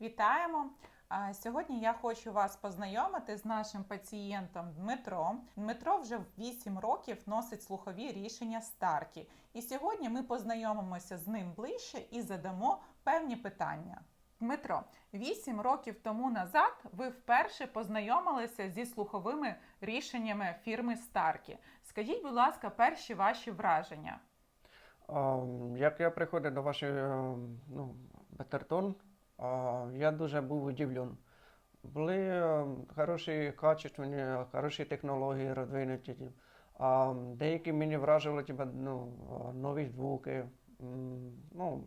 Вітаємо! Сьогодні я хочу вас познайомити з нашим пацієнтом Дмитром. Дмитро вже 8 років носить слухові рішення Старкі. І сьогодні ми познайомимося з ним ближче і задамо певні питання. Дмитро, 8 років тому назад ви вперше познайомилися зі слуховими рішеннями фірми Старкі. Скажіть, будь ласка, перші ваші враження. Як я приходив до вашої е, ну, Бетертон, я дуже був удивлен. Були е, хороші, качественні, хороші технології розвинуті. А, деякі мені вражили типу, ну, нові звуки. Ну,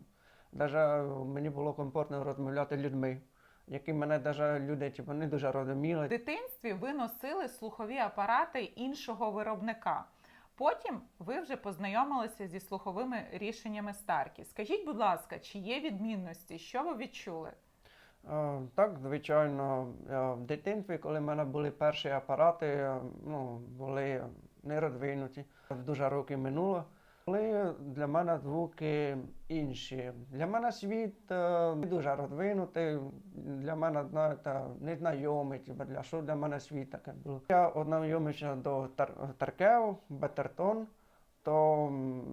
даже мені було комфортно розмовляти з людьми, які мене даже люди типу, не дуже розуміли. В дитинстві ви носили слухові апарати іншого виробника. Потім ви вже познайомилися зі слуховими рішеннями Старкі. Скажіть, будь ласка, чи є відмінності? Що ви відчули? Е, Так, звичайно, Е, в дитинстві, коли в мене були перші апарати, е, ну, були не розвинуті. Дуже роки минуло. Були для мене звуки інші. Для мене світ е, не дуже розвинутий, для мене, знаєте, незнайомий, типу, для що для мене світ таке було. Я ознайомився до Тар- Таркев, Бетертон, то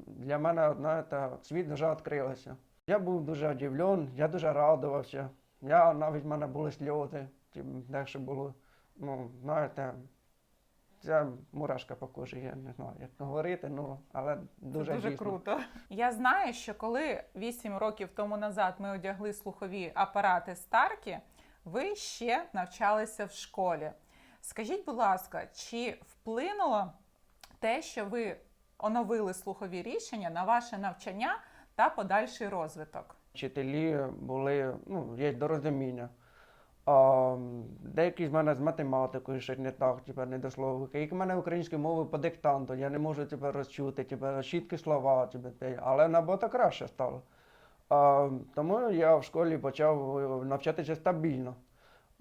для мене, знаєте, світ вже відкрився. Я був дуже удивлен, я дуже радувався. Я навіть в мене були сльози, ті, дещо було, ну, знаєте, це мурашка по кожі, я не знаю, як говорити, ну, але дуже, Це дуже дійсно. круто. Я знаю, що коли 8 років тому назад ми одягли слухові апарати Старкі, ви ще навчалися в школі. Скажіть, будь ласка, чи вплинуло те, що ви оновили слухові рішення на ваше навчання та подальший розвиток? Вчителі були, ну, є до розуміння. А, деякі з мене з математикою ще не так, типу, не до словика. Як в мене українською мовою по диктанту, я не можу типу, розчути, типу, чіткі слова, те, але набагато краще стало. А, тому я в школі почав е, навчатися стабільно.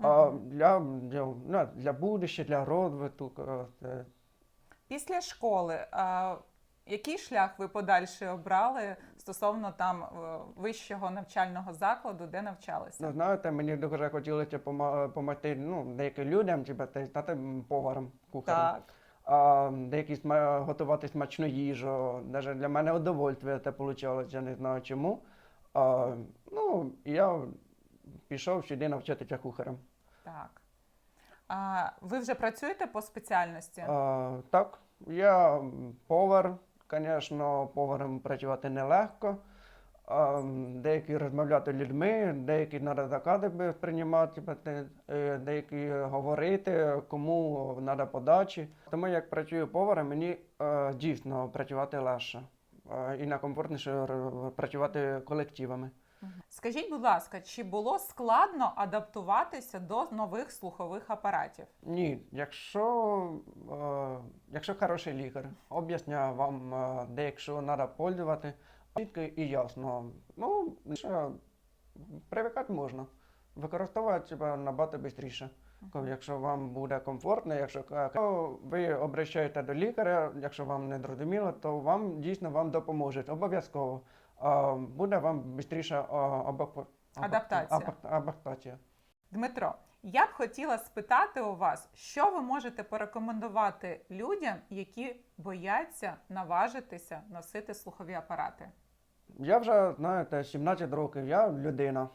А, для, для, ну, для будущого, для розвитку. е, Після школи, а, який шлях ви подальший обрали стосовно там е, вищого навчального закладу, де навчалися? Ну, знаєте, мені дуже хотілося допомогти ну, деяким людям, та- стати поваром, кухарем. Так. А, деякі сма- готувати смачну їжу. Навіть для мене удовольствие це вийшло, я не знаю чому. А, ну, я пішов сюди навчатися кухарем. Так. А, ви вже працюєте по спеціальності? А, так, я повар, звісно, поваром працювати нелегко. Деякі розмовляти людьми, деякі треба закази приймати, е, деякі говорити, кому треба подачі. Тому як працюю поваром, мені е, дійсно працювати легше е, і на комфортніше працювати колективами. Скажіть, будь ласка, чи було складно адаптуватися до нових слухових апаратів? Ні, якщо, е, якщо хороший лікар об'ясняє вам, е, де якщо треба пользувати, чітко і ясно. Ну, що, привикати можна. Використовувати типа, набагато швидше. Якщо вам буде комфортно, якщо ви обращаєте до лікаря, якщо вам не зрозуміло, то вам дійсно вам допоможуть. Обов'язково. Буде вам швидше Адаптація. адаптація. Дмитро, я б хотіла спитати у вас, що ви можете порекомендувати людям, які бояться наважитися носити слухові апарати? Я вже, знаєте, 17 років, я людина.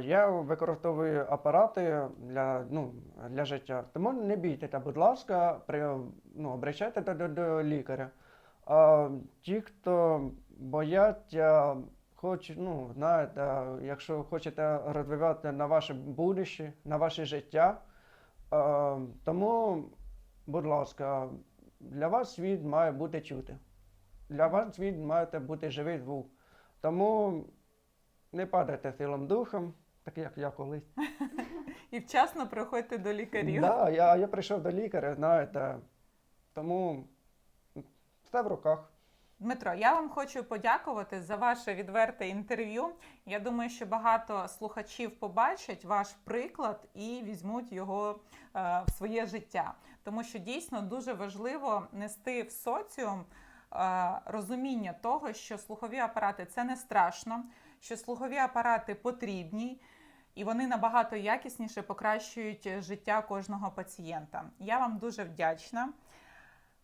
Я використовую апарати для, ну, для життя. Тому не бійтеся, будь ласка, при, ну, обращайте до, до, до лікаря. А, ті, хто бояться, хоч, ну, знаєте, якщо хочете розвивати на ваше будуще, на ваше життя, тому, будь ласка, для вас світ має бути чути. Для вас світ має бути живий звук. Тому не падайте силом духом, так як я колись. І вчасно приходьте до лікарів. Да, я, я прийшов до лікаря, знаєте. Тому все в руках. Дмитро, я вам хочу подякувати за ваше відверте інтерв'ю. Я думаю, що багато слухачів побачать ваш приклад і візьмуть його е, в своє життя. Тому що дійсно дуже важливо нести в соціум е, розуміння того, що слухові апарати це не страшно, що слухові апарати потрібні. і вони набагато якісніше покращують життя кожного пацієнта. Я вам дуже вдячна.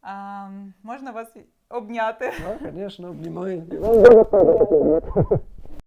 Ем, можна вас обняти? No, звісно, обнімаю.